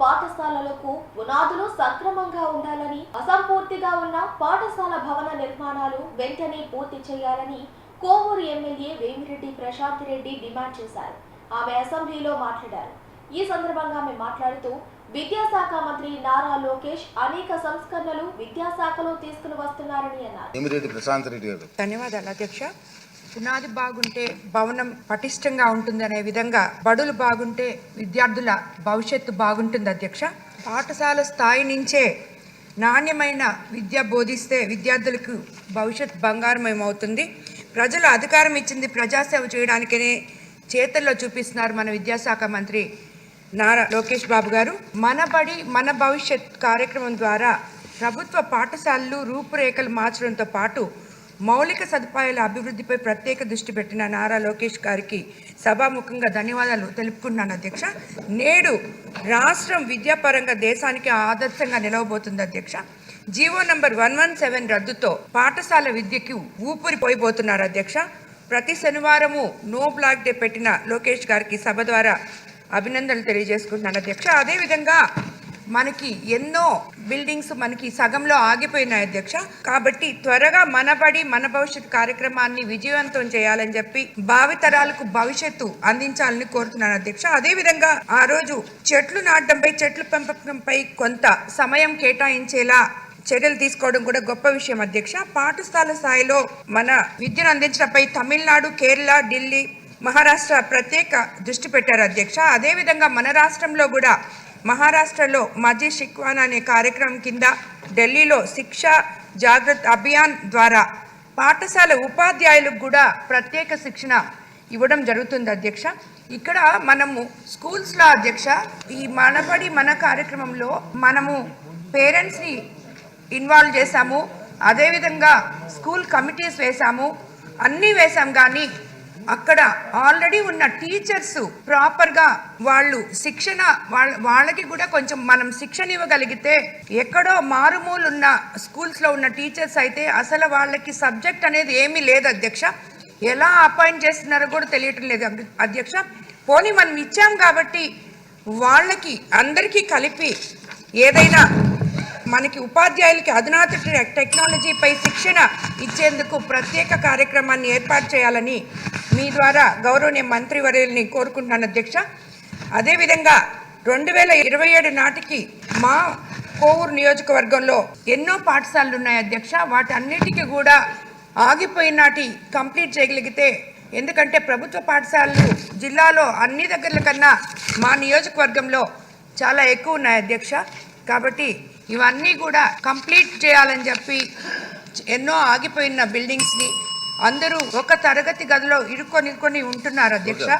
పాఠశాలలకు పునాదులు సక్రమంగా ఉండాలని అసంపూర్తిగా ఉన్న పాఠశాల భవన నిర్మాణాలు వెంటనే పూర్తి చేయాలని కోవూరు ఎమ్మెల్యే వేమిరెడ్డి ప్రశాంత్ రెడ్డి డిమాండ్ చేశారు. ఆమె అసెంబ్లీలో మాట్లాడారు. ఈ సందర్భంగా ఆమె మాట్లాడుతూ విద్యాశాఖ మంత్రి నారా లోకేష్ అనేక సంస్కరణలు విద్యాశాఖలో తీసుకుని వస్తున్నారని అన్నారు. ధన్యవాదాలు అధ్యక్ష. పునాది బాగుంటే భవనం పటిష్టంగా ఉంటుంది అనే విధంగా బడులు బాగుంటే విద్యార్థుల భవిష్యత్తు బాగుంటుంది అధ్యక్ష. పాఠశాల స్థాయి నుంచే నాణ్యమైన విద్య బోధిస్తే విద్యార్థులకు భవిష్యత్ బంగారమయమవుతుంది. ప్రజలు అధికారం ఇచ్చింది ప్రజాసేవ చేయడానికనే చేతల్లో చూపిస్తున్నారు మన విద్యాశాఖ మంత్రి నారా లోకేష్ బాబు గారు. మన బడి మన భవిష్యత్ కార్యక్రమం ద్వారా ప్రభుత్వ పాఠశాలలు రూపురేఖలు మార్చడంతో పాటు మౌలిక సదుపాయాల అభివృద్ధిపై ప్రత్యేక దృష్టి పెట్టిన నారా లోకేష్ గారికి సభాముఖంగా ధన్యవాదాలు తెలుపుకున్నాను అధ్యక్ష. నేడు రాష్ట్రం విద్యాపరంగా దేశానికి ఆదర్శంగా నిలవబోతుంది అధ్యక్ష. GO number one one seven రద్దుతో పాఠశాల విద్యకు ఊపిరి పోయిపోతున్నారు అధ్యక్ష. ప్రతి శనివారము నో బ్లాక్ డే పెట్టిన లోకేష్ గారికి సభ ద్వారా అభినందనలు తెలియజేసుకుంటున్నాను అధ్యక్ష. అదేవిధంగా మనకి ఎన్నో బిల్డింగ్స్ మనకి సగంలో ఆగిపోయినాయి అధ్యక్ష. కాబట్టి త్వరగా మనబడి మన భవిష్యత్ కార్యక్రమాన్ని విజయవంతం చేయాలని చెప్పి భావితరాలకు భవిష్యత్తు అందించాలని కోరుతున్నాను అధ్యక్ష. అదేవిధంగా ఆ రోజు చెట్లు నాటడంపై చెట్లు పెంపకంపై కొంత సమయం కేటాయించేలా చర్యలు తీసుకోవడం కూడా గొప్ప విషయం అధ్యక్ష. పాఠశాల స్థాయిలో మన విద్యను అందించడంపై తమిళనాడు కేరళ ఢిల్లీ మహారాష్ట్ర ప్రత్యేక దృష్టి పెట్టారు అధ్యక్ష. అదేవిధంగా మన రాష్ట్రంలో కూడా మహారాష్ట్రలో మజీ షిక్వాన్ అనే కార్యక్రమం కింద ఢిల్లీలో శిక్షా జాగ్రత్త అభియాన్ ద్వారా పాఠశాల ఉపాధ్యాయులకు కూడా ప్రత్యేక శిక్షణ ఇవ్వడం జరుగుతుంది అధ్యక్ష. ఇక్కడ మనము స్కూల్స్లో అధ్యక్ష ఈ మనబడి మన కార్యక్రమంలో మనము పేరెంట్స్ని ఇన్వాల్వ్ చేశాము. అదేవిధంగా స్కూల్ కమిటీస్ వేశాము. అన్నీ వేశాం కానీ అక్కడ ఆల్రెడీ ఉన్న టీచర్స్ ప్రాపర్గా వాళ్ళు శిక్షణ వాళ్ళ వాళ్ళకి కూడా కొంచెం మనం శిక్షణ ఇవ్వగలిగితే ఎక్కడో మారుమూలు ఉన్న స్కూల్స్లో ఉన్న టీచర్స్ అయితే అసలు వాళ్ళకి సబ్జెక్ట్ అనేది ఏమీ లేదు అధ్యక్ష. ఎలా అపాయింట్ చేస్తున్నారో కూడా తెలియటం లేదు అధ్యక్ష. పోనీ మనం ఇచ్చాం కాబట్టి వాళ్ళకి అందరికీ కలిపి ఏదైనా మనకి ఉపాధ్యాయులకి అధునాత టెక్నాలజీపై శిక్షణ ఇచ్చేందుకు ప్రత్యేక కార్యక్రమాన్ని ఏర్పాటు చేయాలని మీ ద్వారా గౌరవనీయ మంత్రివర్యుల్ని కోరుకుంటున్నాను అధ్యక్ష. అదేవిధంగా రెండు వేల ఇరవై ఏడు నాటికి మా కోవూరు నియోజకవర్గంలో ఎన్నో పాఠశాలలు ఉన్నాయి అధ్యక్ష. వాటన్నిటికీ కూడా ఆగిపోయిన నాటి కంప్లీట్ చేయగలిగితే ఎందుకంటే ప్రభుత్వ పాఠశాలలు జిల్లాలో అన్ని దగ్గరల కన్నా మా నియోజకవర్గంలో చాలా ఎక్కువ ఉన్నాయి అధ్యక్ష. కాబట్టి ఇవన్నీ కూడా కంప్లీట్ చేయాలని చెప్పి ఎన్నో ఆగిపోయిన బిల్డింగ్స్ని అందరూ ఒక తరగతి గదిలో ఇరుక్కొని ఇరుక్కొని ఉంటున్నారు అధ్యక్ష.